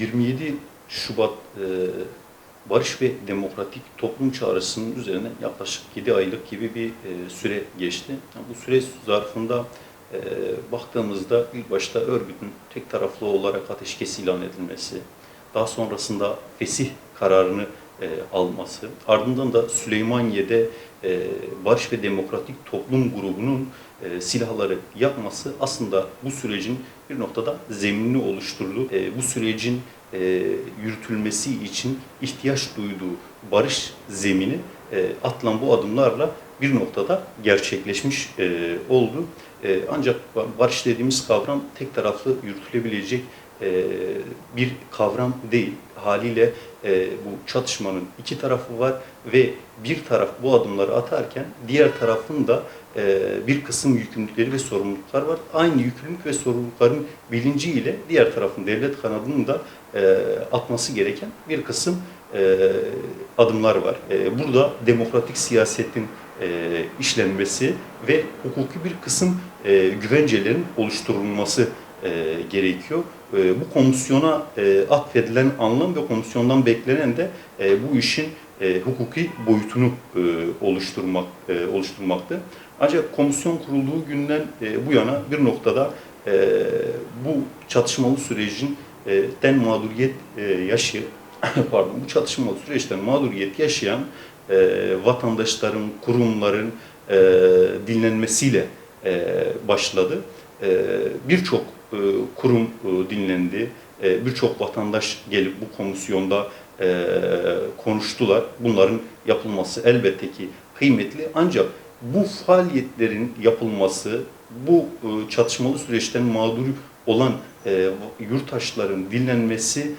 27 Şubat e, Barış ve Demokratik Toplum Çağrısı'nın üzerine yaklaşık 7 aylık gibi bir e, süre geçti. Bu süre zarfında e, baktığımızda ilk başta örgütün tek taraflı olarak ateşkes ilan edilmesi, daha sonrasında fesih kararını e, alması, ardından da Süleymaniye'de e, Barış ve Demokratik Toplum grubunun e, silahları yakması aslında bu sürecin bir noktada zeminini oluşturdu. E, bu sürecin e, yürütülmesi için ihtiyaç duyduğu barış zemini e, atılan bu adımlarla bir noktada gerçekleşmiş e, oldu. E, ancak barış dediğimiz kavram tek taraflı yürütülebilecek e, bir kavram değil. Haliyle e, bu çatışmanın iki tarafı var ve bir taraf bu adımları atarken diğer tarafın da e, bir kısım yükümlülükleri ve sorumluluklar var. Aynı yükümlülük ve sorumlulukların bilinciyle diğer tarafın devlet kanadının da e, atması gereken bir kısım e, adımlar var. E, burada demokratik siyasetin e, işlenmesi ve hukuki bir kısım e, güvencelerin oluşturulması e, gerekiyor. E, bu komisyona e, atfedilen anlam ve komisyondan beklenen de e, bu işin e, hukuki boyutunu e, oluşturmak e, oluşturmaktı. Ancak komisyon kurulduğu günden e, bu yana bir noktada e, bu çatışmalı sürecin e, den mağduriyet e, yaşayan pardon bu çatışmalı süreçten mağduriyet yaşayan e, vatandaşların, kurumların e, dinlenmesiyle e, başladı. E, Birçok e, kurum e, dinlendi, e, birçok vatandaş gelip bu komisyonda konuştular. Bunların yapılması elbette ki kıymetli ancak bu faaliyetlerin yapılması, bu çatışmalı süreçten mağdur olan yurttaşların dinlenmesi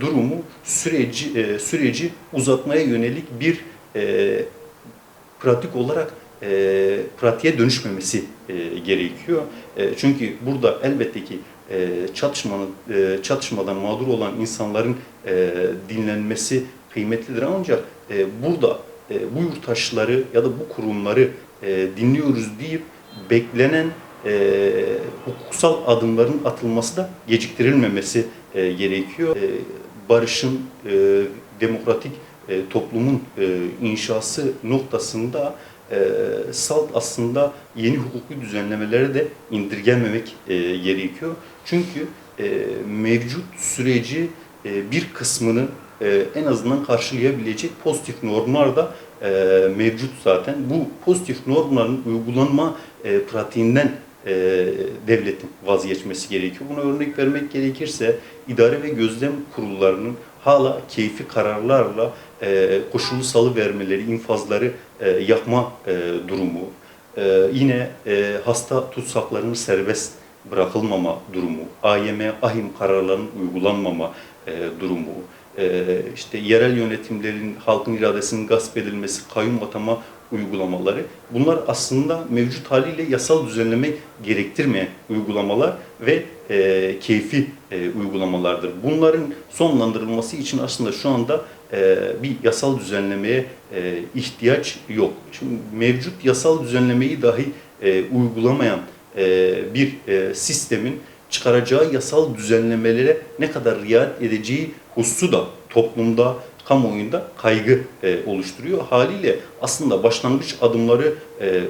durumu süreci süreci uzatmaya yönelik bir pratik olarak e, pratiğe dönüşmemesi e, gerekiyor. E, çünkü burada elbette ki e, çatışmanın e, çatışmadan mağdur olan insanların e, dinlenmesi kıymetlidir ancak e, burada e, bu yurttaşları ya da bu kurumları e, dinliyoruz deyip beklenen e, hukuksal adımların atılması da geciktirilmemesi e, gerekiyor. E, barışın, e, demokratik e, toplumun e, inşası noktasında e, salt aslında yeni hukuki düzenlemelere de indirgenmemek e, gerekiyor. Çünkü e, mevcut süreci e, bir kısmını e, en azından karşılayabilecek pozitif normlar da e, mevcut zaten. Bu pozitif normların uygulanma e, pratiğinden e, devletin vazgeçmesi gerekiyor. Buna örnek vermek gerekirse idare ve gözlem kurullarının hala keyfi kararlarla e, koşullu salı vermeleri, infazları e, yapma e, durumu, e, yine e, hasta tutsaklarının serbest bırakılmama durumu, AYM, AHİM kararlarının uygulanmama durumu, işte yerel yönetimlerin halkın iradesinin gasp edilmesi, kayyum atama uygulamaları. Bunlar aslında mevcut haliyle yasal düzenleme gerektirmeyen uygulamalar ve e, keyfi e, uygulamalardır. Bunların sonlandırılması için aslında şu anda e, bir yasal düzenlemeye e, ihtiyaç yok. Şimdi mevcut yasal düzenlemeyi dahi e, uygulamayan bir sistemin çıkaracağı yasal düzenlemelere ne kadar riayet edeceği hususu da toplumda, kamuoyunda kaygı oluşturuyor. Haliyle aslında başlangıç adımları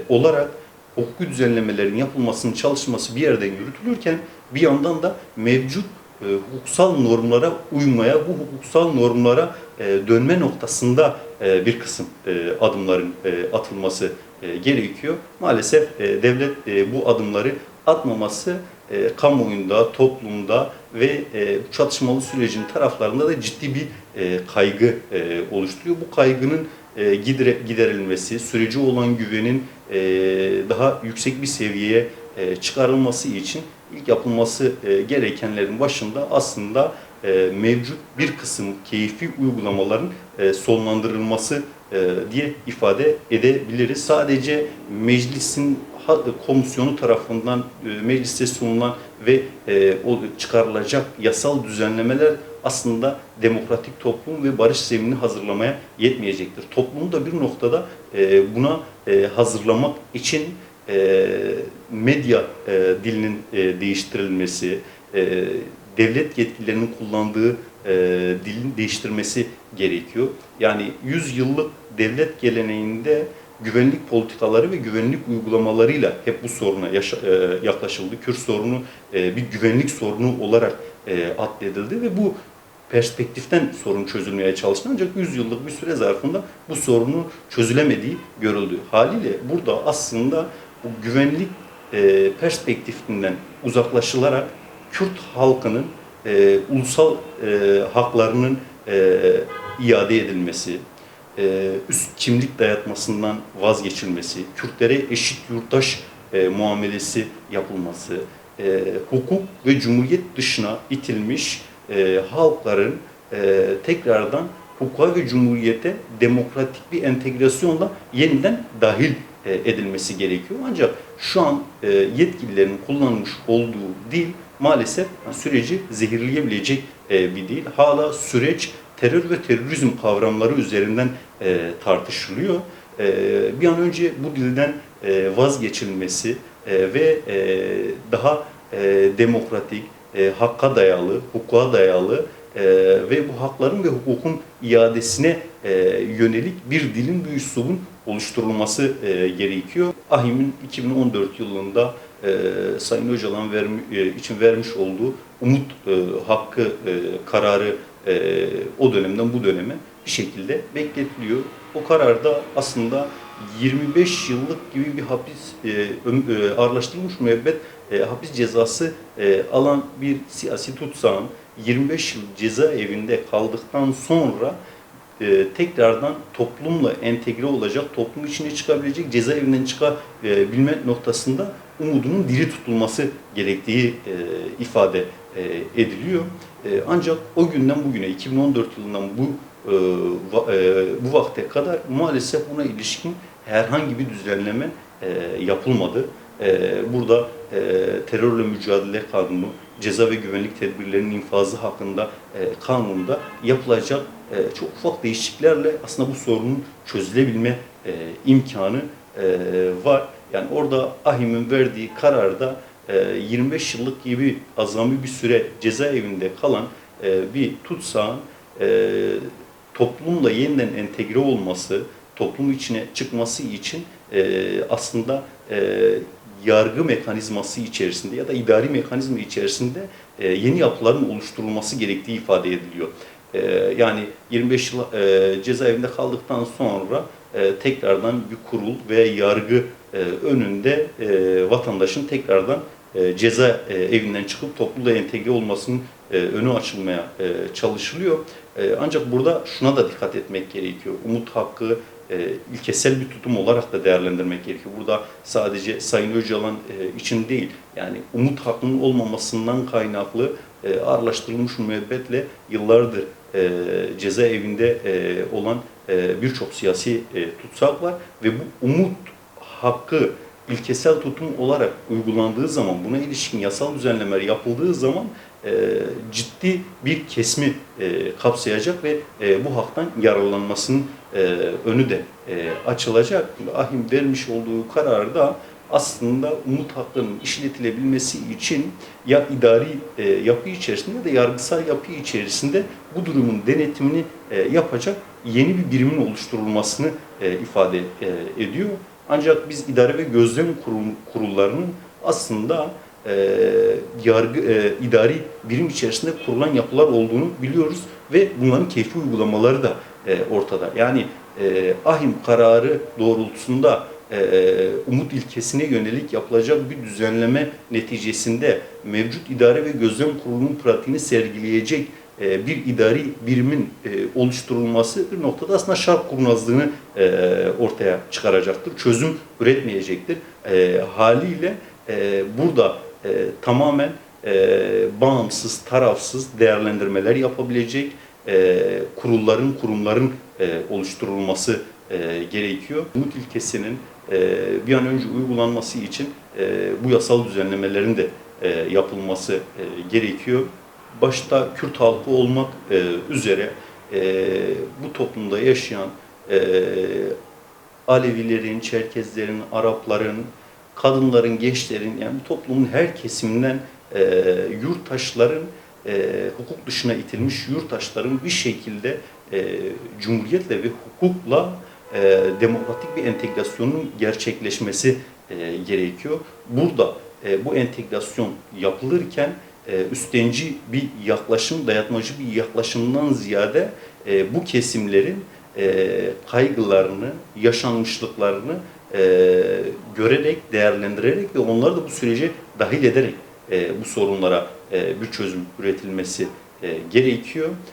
olarak hukuki düzenlemelerin yapılmasının çalışması bir yerden yürütülürken bir yandan da mevcut e, hukuksal normlara uymaya, bu hukuksal normlara e, dönme noktasında e, bir kısım e, adımların e, atılması e, gerekiyor. Maalesef e, devlet e, bu adımları atmaması e, kamuoyunda, toplumda ve e, bu çatışmalı sürecin taraflarında da ciddi bir e, kaygı e, oluşturuyor. Bu kaygının e, gidere, giderilmesi, süreci olan güvenin e, daha yüksek bir seviyeye e, çıkarılması için ilk yapılması e, gerekenlerin başında aslında e, mevcut bir kısım keyfi uygulamaların e, sonlandırılması diye ifade edebiliriz. Sadece meclisin komisyonu tarafından meclise sunulan ve çıkarılacak yasal düzenlemeler aslında demokratik toplum ve barış zeminini hazırlamaya yetmeyecektir. Toplumu da bir noktada buna hazırlamak için e, medya e, dilinin e, değiştirilmesi, e, devlet yetkililerinin kullandığı e, dilin değiştirmesi gerekiyor. Yani 100 yıllık devlet geleneğinde güvenlik politikaları ve güvenlik uygulamalarıyla hep bu soruna yaşa- e, yaklaşıldı. Kürt sorunu e, bir güvenlik sorunu olarak e, addedildi ve bu perspektiften sorun çözülmeye çalıştı. Ancak 100 yıllık bir süre zarfında bu sorunun çözülemediği görüldü. Haliyle burada aslında bu güvenlik e, perspektifinden uzaklaşılarak Kürt halkının e, ulusal e, haklarının e, iade edilmesi, e, üst kimlik dayatmasından vazgeçilmesi, Kürtlere eşit yurttaş e, muamelesi yapılması, e, hukuk ve cumhuriyet dışına itilmiş e, halkların e, tekrardan hukuka ve cumhuriyete demokratik bir entegrasyonla yeniden dahil edilmesi gerekiyor. Ancak şu an e, yetkililerin kullanmış olduğu dil maalesef süreci zehirleyebilecek e, bir dil. Hala süreç terör ve terörizm kavramları üzerinden e, tartışılıyor. E, bir an önce bu dilden e, vazgeçilmesi e, ve e, daha e, demokratik, e, hakka dayalı, hukuka dayalı e, ve bu hakların ve hukukun iadesine e, yönelik bir dilin, bir üslubun oluşturulması e, gerekiyor. AHİM'in 2014 yılında e, Sayın Öcalan vermi, e, için vermiş olduğu umut e, hakkı e, kararı e, o dönemden bu döneme bir şekilde bekletiliyor. O kararda aslında 25 yıllık gibi bir hapis e, ö- e, ağırlaştırılmış müebbet e, hapis cezası e, alan bir siyasi tutsağın 25 yıl cezaevinde kaldıktan sonra e, tekrardan toplumla entegre olacak, toplum içine çıkabilecek, cezaevinden çıkabilme noktasında umudunun diri tutulması gerektiği e, ifade e, ediliyor. E, ancak o günden bugüne, 2014 yılından bu e, e, bu vakte kadar maalesef buna ilişkin herhangi bir düzenleme e, yapılmadı. E, burada e, terörle mücadele kanunu, ceza ve güvenlik tedbirlerinin infazı hakkında e, kanunda yapılacak e, çok ufak değişikliklerle aslında bu sorunun çözülebilme e, imkanı e, var. Yani orada AHİM'in verdiği kararda e, 25 yıllık gibi azami bir süre cezaevinde kalan e, bir tutsağın e, toplumla yeniden entegre olması, toplum içine çıkması için e, aslında e, yargı mekanizması içerisinde ya da idari mekanizma içerisinde e, yeni yapıların oluşturulması gerektiği ifade ediliyor. E, yani 25 yıl e, cezaevinde kaldıktan sonra e, tekrardan bir kurul ve yargı e, önünde e, vatandaşın tekrardan e, ceza e, evinden çıkıp topluluğa entegre olmasının e, önü açılmaya e, çalışılıyor. E, ancak burada şuna da dikkat etmek gerekiyor. Umut hakkı e, ilkesel bir tutum olarak da değerlendirmek gerekiyor. Burada sadece Sayın Öcalan e, için değil, yani umut hakkının olmamasından kaynaklı e, ağırlaştırılmış müebbetle yıllardır e, cezaevinde e, olan e, birçok siyasi e, tutsak var ve bu umut hakkı ilkesel tutum olarak uygulandığı zaman, buna ilişkin yasal düzenlemeler yapıldığı zaman e, ciddi bir kesmi e, kapsayacak ve e, bu haktan yararlanmasının e, önü de e, açılacak. Ahim vermiş olduğu kararda aslında umut haklarının işletilebilmesi için ya idari e, yapı içerisinde ya da yargısal yapı içerisinde bu durumun denetimini e, yapacak yeni bir birimin oluşturulmasını e, ifade e, ediyor. Ancak biz idare ve gözlem kurul- kurullarının aslında e, yargı e, idari birim içerisinde kurulan yapılar olduğunu biliyoruz ve bunların keyfi uygulamaları da e, ortada. Yani e, ahim kararı doğrultusunda e, umut ilkesine yönelik yapılacak bir düzenleme neticesinde mevcut idare ve gözlem kurulunun pratiğini sergileyecek e, bir idari birimin e, oluşturulması bir noktada aslında şark kurnazlığını e, ortaya çıkaracaktır. Çözüm üretmeyecektir. Haliyle burada tamamen bağımsız, tarafsız değerlendirmeler yapabilecek kurulların, kurumların oluşturulması gerekiyor. Umut ilkesinin bir an önce uygulanması için bu yasal düzenlemelerin de yapılması gerekiyor. Başta Kürt halkı olmak e, üzere e, bu toplumda yaşayan e, Alevilerin, Çerkezlerin, Arapların, kadınların, gençlerin yani toplumun her kesiminden e, yurttaşların e, hukuk dışına itilmiş yurttaşların bir şekilde e, cumhuriyetle ve hukukla e, demokratik bir entegrasyonun gerçekleşmesi e, gerekiyor. Burada e, bu entegrasyon yapılırken e, üstenci bir yaklaşım, dayatmacı bir yaklaşımdan ziyade e, bu kesimlerin e, kaygılarını, yaşanmışlıklarını e, görerek, değerlendirerek ve onları da bu sürece dahil ederek e, bu sorunlara bir çözüm üretilmesi gerekiyor.